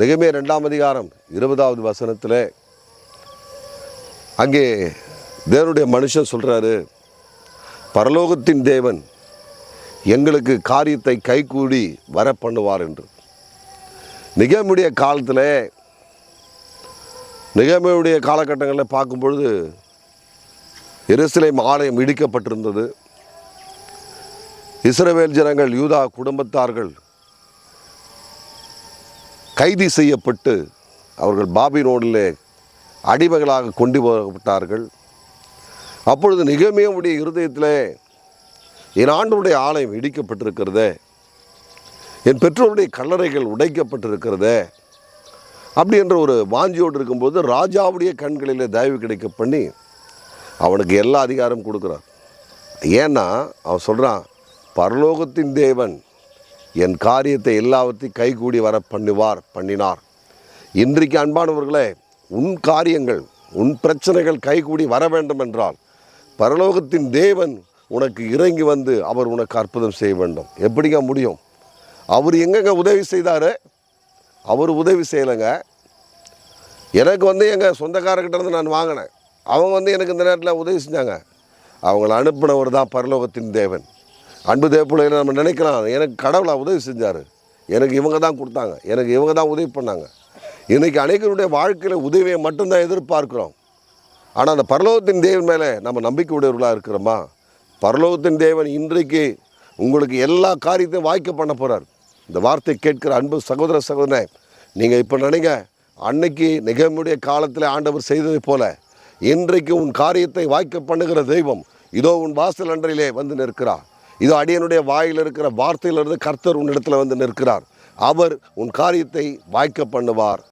நிகமே ரெண்டாம் அதிகாரம் இருபதாவது வசனத்தில் அங்கே தேவனுடைய மனுஷன் சொல்கிறாரு பரலோகத்தின் தேவன் எங்களுக்கு காரியத்தை கைகூடி வர பண்ணுவார் என்று. நிகமுடைய காலத்தில் நிகமையுடைய காலகட்டங்களில் பார்க்கும் பொழுது எருசலேம் ஆலயம் இடிக்கப்பட்டிருந்தது. இஸ்ரவேல் ஜனங்கள் யூதா குடும்பத்தார்கள் கைது செய்யப்பட்டு அவர்கள் பாபி பாபிலோனிலே அடிமைகளாக கொண்டு போகப்பட்டார்கள். அப்பொழுது நிகமியமுடைய இருதயத்திலே என் ஆண்டுடைய ஆலயம் இடிக்கப்பட்டிருக்கிறதே என் பெற்றோருடைய கல்லறைகள் உடைக்கப்பட்டிருக்கிறதே அப்படி என்ற ஒரு வாஞ்சியோடு இருக்கும்போது ராஜாவுடைய கண்களில் தயவு கிடைக்க பண்ணி அவனுக்கு எல்லா அதிகாரம் கொடுக்குறான் ஏன்னா அவன் சொல்கிறான் பரலோகத்தின் தேவன் என் காரியத்தை எல்லாவற்றையும் கைகூடி வர பண்ணுவார் பண்ணினார். இன்றைக்கு அன்பானவர்களே உன் காரியங்கள் உன் பிரச்சனைகள் கைகூடி வர வேண்டும் என்றால் பரலோகத்தின் தேவன் உனக்கு இறங்கி வந்து அவர் உனக்கு அற்புதம் செய்ய வேண்டும். எப்படிங்க முடியும்? அவர் எங்கங்க உதவி செய்தார்? அவர் உதவி செய்யலைங்க. எனக்கு வந்து எங்கள் சொந்தக்காரர்கிட்ட இருந்து நான் வாங்கினேன். அவங்க வந்து எனக்கு இந்த நேரத்தில் உதவி செஞ்சாங்க. அவங்கள அனுப்பினவர் தான் பரலோகத்தின் தேவன். அன்பு தேவப்பிள்ளைகளை நம்ம நினைக்கலாம். எனக்கு கடவுளாக உதவி செஞ்சார். எனக்கு இவங்க தான் கொடுத்தாங்க. எனக்கு இவங்க தான் உதவி பண்ணாங்க. இன்றைக்கி அனைவருடைய வாழ்க்கையில் உதவியை மட்டும்தான் எதிர்பார்க்குறோம். ஆனால் அந்த பரலோகத்தின் தேவன் மேலே நம்ம நம்பிக்கை உடையவர்களாக இருக்கிறோமா? பரலோகத்தின் தேவன் இன்றைக்கு உங்களுக்கு எல்லா காரியத்தையும் வாய்க்க பண்ண போகிறார் இந்த வார்த்தை கேட்கிற அன்பு சகோதர சகோதரனே நீங்கள் இப்போ நினைங்க. அன்னைக்கு நிகழ்முடைய காலத்தில் ஆண்டவர் செய்ததைப் போல இன்றைக்கு உன் காரியத்தை வாய்க்க பண்ணுகிற தெய்வம் இதோ உன் வாசல் அன்றையிலே வந்து நிற்கிறார். இதோ அடியனுடைய வாயில் இருக்கிற வார்த்தையிலிருந்து கர்த்தர் உன்னிடத்தில் வந்து நிற்கிறார். அவர் உன் காரியத்தை வாய்க்க பண்ணுவார்.